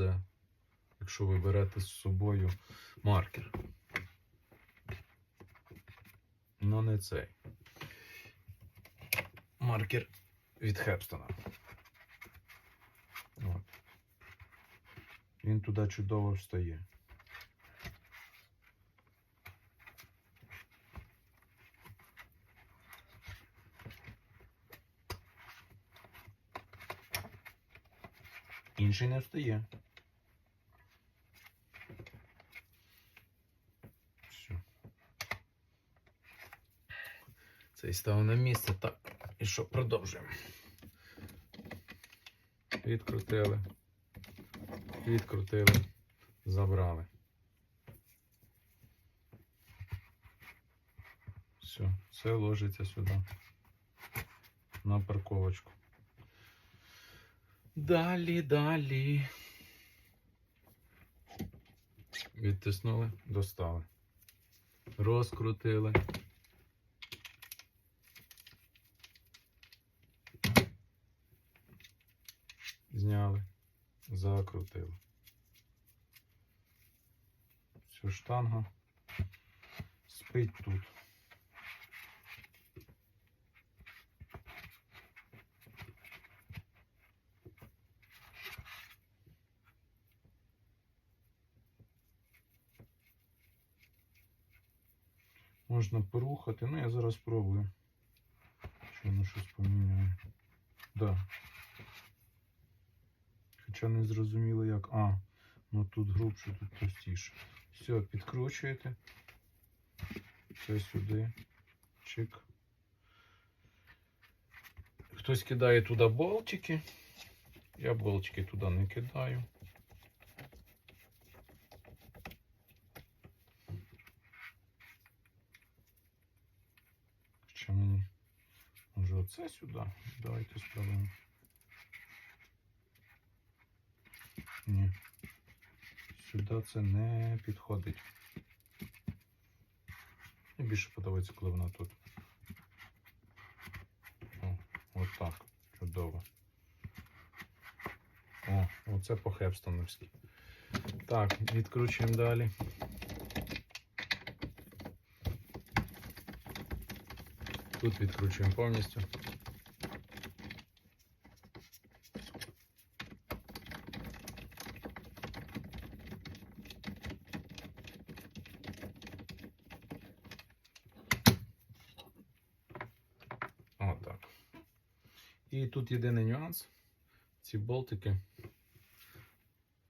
повезе, якщо ви берете з собою маркер. Ну, не цей. Маркер від Хепстона. От. Він туди чудово встає. Інший не встає. Цей став на місце. Так. І що, продовжуємо. Відкрутили. Відкрутили. Забрали. Все, все ложиться сюди. На парковочку. Далі, далі. Відтиснули, достали. Розкрутили. Зняли, закрутили. Все, штанга спить тут. Можна порухати. Ну, я зараз спробую. Чи воно щось поміняє. Да. Хоча не зрозуміло як. А, ну тут грубше, тут товстіше. Все, підкручуєте. Все сюди. Чик. Хтось кидає туди болтики. Я болтики туди не кидаю. Хоча мені може оце сюди. Давайте спробуємо. Ні. Сюди це не підходить. Мені більше подобається, коли вона тут. О, отак. Чудово. О, оце по хепстоновськи. Так, відкручуємо далі. Тут відкручуємо повністю. І тут єдиний нюанс. Ці болтики